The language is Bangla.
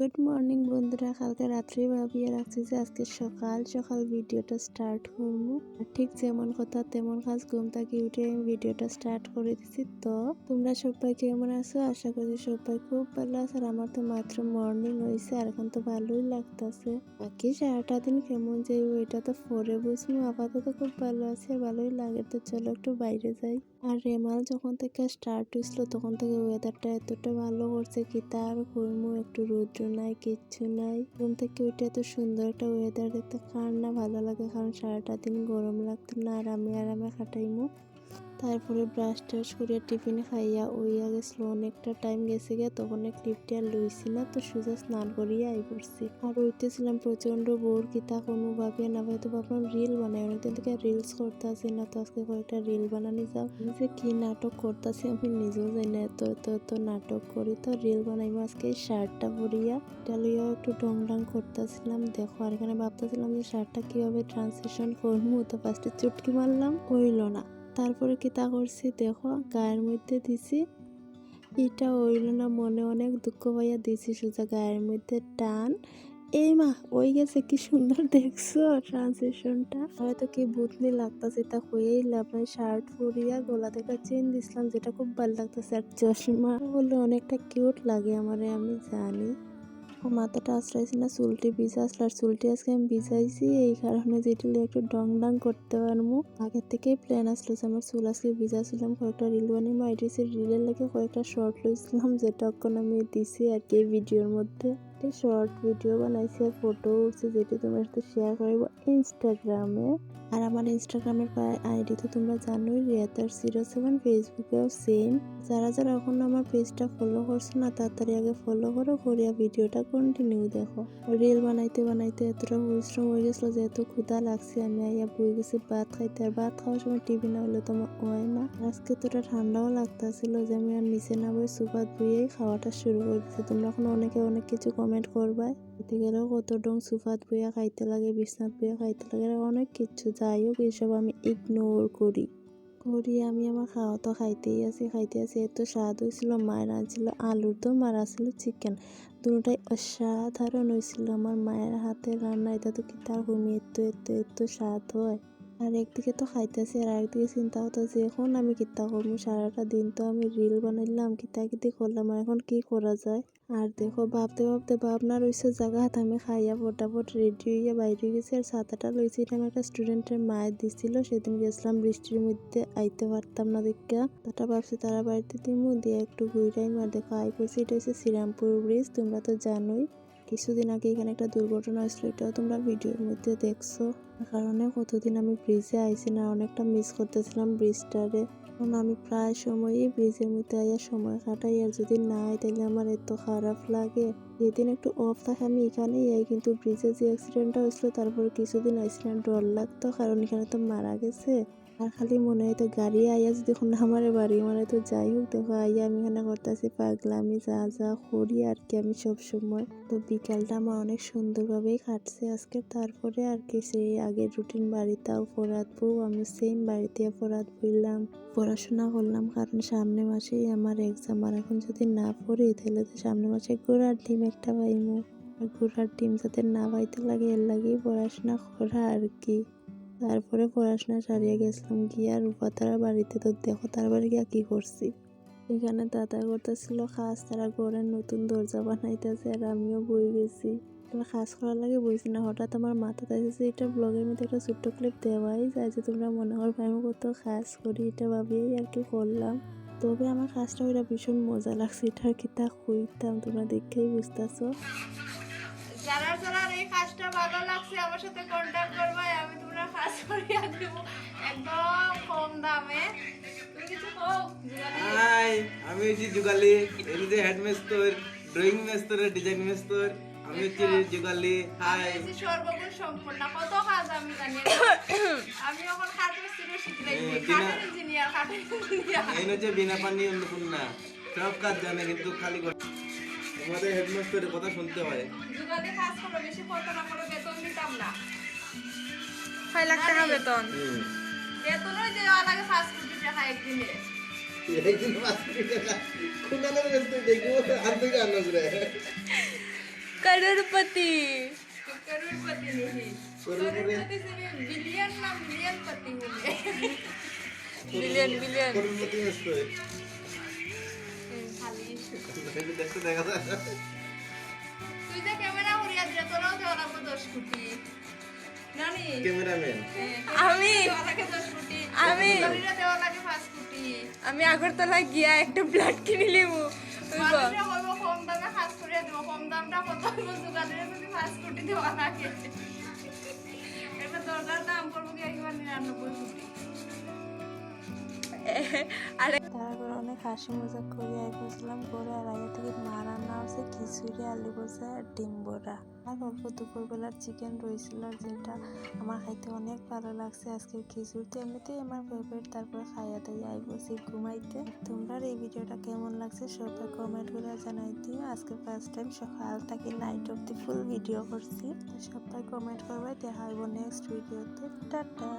গুড মর্নিং বন্ধুরা, কালকে রাত্রে ভাবিয়ে রাখছি যে আজকে সকাল সকাল ভিডিওটা স্টার্ট করব। ঠিক যেমন কথা তেমন কাজ ঘুম থাকি উঠে আমি ভিডিওটা স্টার্ট করে দিছি। তো তোমরা সবাই কেমন আছো? আশা করি সবাই খুব ভালো আছে। আর আমার তো মাত্র মর্নিং হয়েছে আর এখন তো ভালোই লাগতেছে। বাকি সারাটা দিন কেমন যে ওইটা তো পরে বুঝব। আপাতত খুব ভালো আছে ভালোই লাগে। তো চলো একটু বাইরে যাই। আর রেমাল যখন থেকে স্টার্ট হয়েছিল তখন থেকে ওয়েদারটা এতটা ভালো করছে কি তার কর্ম একটু রৌদ্র নাই, কিচ্ছু নাই। ঘুম থেকে উঠে এত সুন্দর একটা ওয়েদার দেখতে। কার না ভালো লাগে? কারণ সারাটা দিন গরম লাগতো না। আরামে আরামে খাটাইমু তারপরে ব্রাশ টাশ করিয়া টিফিন খাইয়া ওইয়া গেছিল। অনেকটা টাইম গেছে গিয়া, তখন ক্লিপটি আর লইছি না তো সোজা স্নান করিয়া আই পড়ছি। আর উঠতেছিলাম প্রচণ্ড বোর কিতা কোনো ভাবিয়া না ভাই তো ভাবলাম রিল বানাই। অনেকদিন থেকে রিলস করতেছি না, তো আজকে কয়েকটা রিল বানানি যাও। যে কি নাটক করতেছি, আমি নিজেও জানি না। এত এত এত নাটক করি, তো রিল বানাইবো আজকে শার্টটা পরিয়া। এটা লইয়া একটু ডং ডাং করতেছিলাম, দেখো। আর এখানে ভাবতেছিলাম যে শার্টটা কীভাবে ট্রান্সলেশন করব তো ফার্স্টে চুটকি মারলাম, হইল না। তারপরে কি তা করছি? দেখো, গায়ের মধ্যে দিছি। এটা হইল না, মনে অনেক দুঃখ পাইয়া দিছি সোজা গায়ের মধ্যে টান। এই মা ওই গেছে, কি সুন্দর দেখছ ট্রান্সলেশনটা হয়তো কি বুতনি লাগতাছে, তা হয়েই লাভ নাই। শার্ট পরিয়া গলা থেকে চেন দিছিলাম, যেটা খুব ভালো লাগতেছে। আর চশমা বললে অনেকটা কিউট লাগে আমার, আমি জানি। মাথাটা আশ্রাইছি না, চুলটি ভিজা আসলে, আর চুলটি আজকে আমি ভিজাইছি, এই কারণে যেটি একটু ডং ডাং করতে পারব। আগের থেকেই প্ল্যান আসলো যে আমার চুল আজকে ভিজাছিলাম কয়েকটা রিল বানিয়ে মাইডিসি রিলের লাগে কয়েকটা শর্ট লইছিলাম, যেটা এখন আমি দিছি আর কি ভিডিওর মধ্যে। শর্ট ভিডিও বানাইছি আর ফটো উঠছি, যেটি তোমার সাথে শেয়ার করব ইনস্টাগ্রামে আর আমার ইনস্টাগ্রামের আইডি তো তোমরা জানোই রিয়াতার জিরো সেভেন ফেসবুকেও সেম যারা যারা এখন আমার পেজটা ফলো করছ না, তাড়াতাড়ি আগে ফলো করো, করিয়া ভিডিওটা কন্টিনিউ দেখো। রিল বানাইতে বানাইতে এতটা পরিশ্রম হয়ে গেছিল যে এত ক্ষুধা লাগছে, আমি আইয়া বই গেছি, ভাত খাইতে। আর ভাত খাওয়ার সময় টিভি না হলে তো আমার হয় না। আজকে তোটা ঠান্ডাও লাগতেছিল যে আমি আর নিচে না বই সুপাত বইয়েই খাওয়াটা শুরু করে দিচ্ছি তোমরা এখন অনেকে অনেক কিছু কমেন্ট করবা এতে গেলেও কত ডং সুফাত বইয়া খাইতে লাগে বিছনাথ বইয়া খাইতে লাগে অনেক কিছু যাই হোক এইসব আমি ইগনোর করি। করি আমি আমার খাওয়া তো খাইতেই আছি খাইতে আছি। এত স্বাদ হয়েছিল মায়ের আনছিল আলুর দম আর আসছিল চিকেন দুটাই অসাধারণ হয়েছিল আমার মায়ের হাতে রান্না, এটা তো কি তার হুমি এত এত এত স্বাদ হয়। আর একদিকে তো খাইতেছি আর একদিকে চিন্তা হতো যে এখন আমি কিতা করব সারাটা দিন তো আমি রিল বানাইলাম, কিতা কিতি করলাম, আর এখন কি করা যায়? আর দেখো, ভাবতে ভাবতে ভাবনা রয়েছে জায়গা হাত আমি খাইয়া ফটাফট রেডি হইয়া বাইরে গেছি, আর ছাতাটা লইছি এটা আমি একটা স্টুডেন্টের মায়ের দিছিল, সেদিন গেছিলাম বৃষ্টির মধ্যে আইতে পারতাম না দেখা। তাটা ভাবছি, তারা বাড়িতে দিমু, দিয়ে একটু ঘুরাইম আর দেখো, আই করছি, এটা হচ্ছে শ্রীরামপুর ব্রিজ তোমরা তো জানোই। কিছুদিন আগে এখানে একটা দুর্ঘটনা হয়েছিল, এটাও তোমরা ভিডিওর মধ্যে দেখছ। কারণে কতদিন আমি ব্রিজে আইছি না, অনেকটা মিস করতেছিলাম ব্রিজটারে কারণ আমি প্রায় সময়ই ব্রিজের মধ্যে আইয়া সময় কাটাই, আর যদি না আই তাহলে আমার এত খারাপ লাগে। যেদিন একটু অফ থাকে, আমি এখানেই আই, কিন্তু ব্রিজে যে অ্যাক্সিডেন্টটা হয়েছিল, তারপরে কিছুদিন আইসি না ডর লাগতো, কারণ এখানে তো মারা গেছে। আর খালি মনে হয় তো গাড়ি আইয়া যদি এখন আমার বাড়ি মানে তো যাই হোক, দেখো আইয়া আমি এখানে করতেছি পাগলামি যা যা করি আর কি আমি সব সময় তো বিকালটা আমার অনেক সুন্দরভাবেই কাটছে আজকে, তারপরে আর কি সেই আগের রুটিন বাড়িতেও পড়াত বউ আমি সেম বাড়িতে পড়াত বললাম পড়াশোনা করলাম, কারণ সামনে মাসেই আমার এক্সাম আর এখন যদি না পড়ি, তাহলে তো সামনে মাসে ঘোরার ডিম একটা পাইমু। ঘোরার ডিম যাতে না পাইতে লাগে, এর লাগেই পড়াশোনা করা আর কি। তারপরে পড়াশোনা সারিয়ে গেছিলাম গিয়া রূপাতারা বাড়িতে তো দেখো তার বাড়ি গিয়া কি করছি? এখানে দাদা করতেছিল খাস, তারা ঘরের নতুন দরজা বানাইতেছে আর আমিও বই গেছি। এবার খাস করার লাগে বইছি না, হঠাৎ আমার মাথাতে এসেছে এটা ব্লগের মধ্যে একটা ছোট্ট ক্লিপ দেওয়াই যায় যে তোমরা মনে করবে আমি কত খাস করি, এটা ভাবিয়েই আর কি করলাম। তবে আমার কাজটা ওইটা ভীষণ মজা লাগছে, এটা আর কি তা কইতাম, তোমরা দেখেই বুঝতেছো। যারা যারা এই কাজটা ভালো লাগছে, আমার সাথে কন্ট্যাক্ট করবে, আমি করিয়া দেব একদম কম দামে। হাই আমি হচ্ছি যুগালি। এই যে হেড মেস্তর ড্রয়িং মেস্তর ডিজাইন মেস্তর আমি হচ্ছি যুগালি। হাই। আমি সর্বগুণ সম্পূর্ণ কত কাজ আমি জানি। আমি এখন খাট মিস্ত্রি শিখলাই খাটের ইঞ্জিনিয়ার খাটের ইঞ্জিনিয়ার এই হচ্ছে বিনা পানি অন্নপূর্ণা। সব কাজ জানে কিন্তু খালি করে আমাদের হেডমাস্টারের কথা শুনতে হয়। যুগালি কাজ করো বেশি কত না করে বেতন দিতাম না। ছয় লাখ টাকা বেতন। বেতন ওই যে আলাদা পাঁচ কোটি টাকা একদিনে। একদিন পাঁচ কোটি টাকা। খুনালের বেতন দেখব আর দুই রান্না করে করোড়পতি করোড়পতি নেই। করোড়পতি সে বিলিয়ন না মিলিয়ন পতি দেখা যায়। তুই যে ক্যামেরা উড়িয়ে দিলে তোরাও দেওয়া রাখব দশ কোটি। ক্যামেরাম্যান। আমি আগরতলা গিয়া একটা ব্লাড কিনে হইব কম দামে কাজ করিয়া দিব কম দামটা কত হইব যদি পাঁচ কোটি দেওয়া লাগে এবার দরকার দাম করব কি? একবার নিরানব্বই কোটি আরে। তারপর অনেক হাসি মজাক করে আই বসলাম করে আর আগে থেকে মা খিচুড়ি আলু ভাজা আর ডিম বড়া। আর অল্প দুপুরবেলার চিকেন রয়েছিল যেটা আমার খাইতে অনেক ভালো লাগছে আজকের খিচুড়ি এমনিতেই আমার ফেভারিট তারপর খাইয়া দাইয়া আই বসি ঘুমাইতে। তোমরা এই ভিডিওটা কেমন লাগছে সবাই কমেন্ট করে জানাই দিও। আজকে ফার্স্ট টাইম সকাল থেকে নাইট অব্দি ফুল ভিডিও করছি। সবাই কমেন্ট করবে, দেখা হইব নেক্সট ভিডিওতে টাটা!